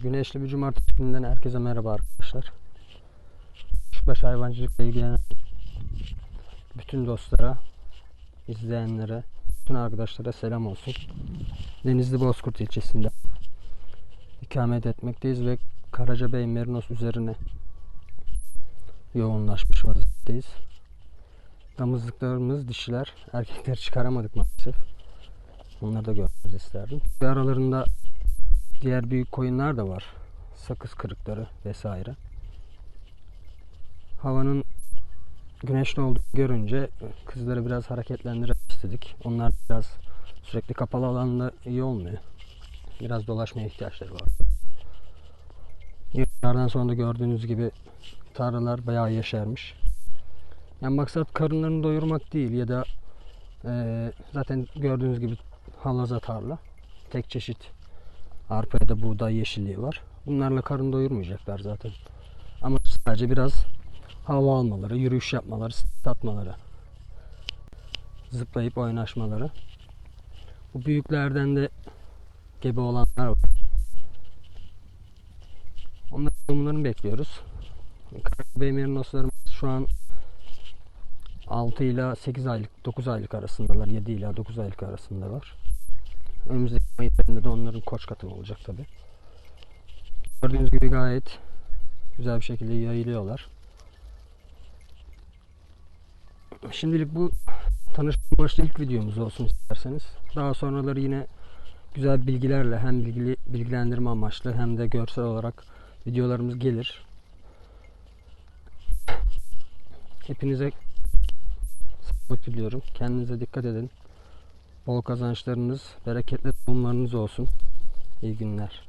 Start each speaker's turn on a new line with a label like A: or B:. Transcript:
A: Güneşli bir cumartesi gününden herkese merhaba arkadaşlar. Küçükbaş hayvancılıkla ilgilenen bütün dostlara, izleyenlere, bütün arkadaşlara selam olsun. Denizli Bozkurt ilçesinde ikamet etmekteyiz ve Karacabey Merinos üzerine yoğunlaşmış vaziyetteyiz. Damızlıklarımız dişiler, erkekleri çıkaramadık maalesef. Onları da görmenizi isterdim. Ve aralarında diğer büyük koyunlar da var. Sakız kırıkları vesaire. Havanın güneşli olduğunu görünce kızları biraz hareketlendirmek istedik. Onlar biraz sürekli kapalı alanda iyi olmuyor. Biraz dolaşmaya ihtiyaçları var. Yıllardan sonra da gördüğünüz gibi tarlalar bayağı yeşermiş. Yani maksat karınlarını doyurmak değil ya da eee, zaten gördüğünüz gibi halaza tarla. Tek çeşit arpa ya da buğday yeşilliği var. Bunlarla karın doyurmayacaklar zaten. Ama sadece biraz hava almaları, yürüyüş yapmaları, tatmaları, zıplayıp oynaşmaları. Bu büyüklerden de gebe olanlar var. Onların doğumlarını bekliyoruz. Karabey merinoslarımız şu an 6 ile 8 aylık, 9 aylık arasındalar. 7 ile 9 aylık arasındalar. Önümüzdeki Mayıs ayında da onların koç katımı olacak tabi. Gördüğünüz gibi gayet güzel bir şekilde yayılıyorlar. Şimdilik bu tanışma amaçlı ilk videomuz olsun isterseniz. Daha sonraları yine güzel bilgilerle hem bilgili, bilgilendirme amaçlı hem de görsel olarak videolarımız gelir. Hepinize sağlık diliyorum. Kendinize dikkat edin. Bol kazançlarınız, bereketli doğumlarınız olsun. İyi günler.